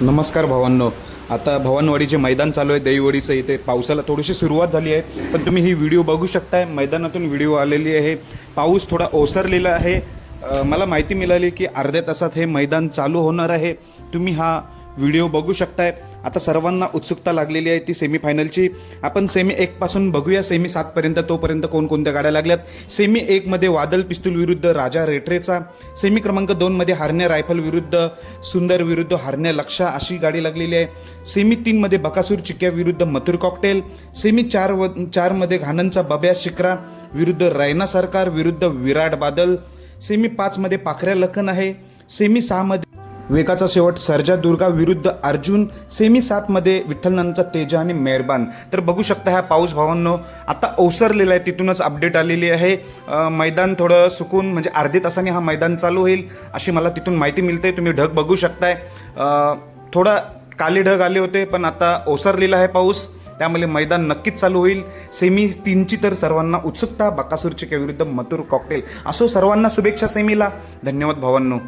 नमस्कार भावांनो. आता भवानवाडीचे मैदान चालू आहे दहीवडीचं इथे पावसाला थोडीशी सुरुवात झाली आहे पण तुम्ही ही व्हिडिओ बघू शकताय. मैदानातून व्हिडिओ आलेली आहे. पाऊस थोडा ओसरलेला आहे. मला माहिती मिळाली की अर्ध्या तासात हे मैदान चालू होणार आहे. तुम्ही हा व्हिडिओ बघू शकताय. आता सर्वांना उत्सुकता लागलेली आहे ती सेमीफायनलची आपण सेमी एकपासून बघूया सेमी सातपर्यंत तोपर्यंत कोणकोणत्या गाड्या लागल्यात. सेमी एकमध्ये वादल पिस्तूल विरुद्ध राजा रेटरेचा. सेमी क्रमांक दोनमध्ये हारण्या रायफल विरुद्ध सुंदर विरुद्ध हारण्या लक्षा अशी गाडी लागलेली आहे. सेमी तीनमध्ये बकासूर चिक्या विरुद्ध मथुर कॉकटेल सेमी चार व चारमध्ये घाणनचा बब्या शिक्रा विरुद्ध रैना सरकार विरुद्ध विराट बादल. सेमी पाचमध्ये पाखऱ्या लखन आहे. सेमी सहामध्ये वेगाचा शेवट सर्जा दुर्गा विरुद्ध अर्जुन सेमी सातमध्ये विठ्ठलनांचा तेजा आणि मेहरबान. तर बघू शकता ह्या पाऊस भावांनो आता ओसरलेला आहे तिथूनच अपडेट आलेली आहे. मैदान थोडं सुकून म्हणजे अर्धे तासाने हा मैदान चालू होईल अशी मला तिथून माहिती मिळते. तुम्ही ढग बघू शकताय. थोडा काले ढग आले होते पण आता ओसरलेला आहे पाऊस. त्यामुळे मैदान नक्कीच चालू होईल. सेमी तीनची तर सर्वांना उत्सुकता बकासूरचे विरुद्ध मथुर कॉकटेल असो सर्वांना शुभेच्छा सेमीला. धन्यवाद भावांनो.